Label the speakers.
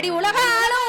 Speaker 1: அடி உலகாலும்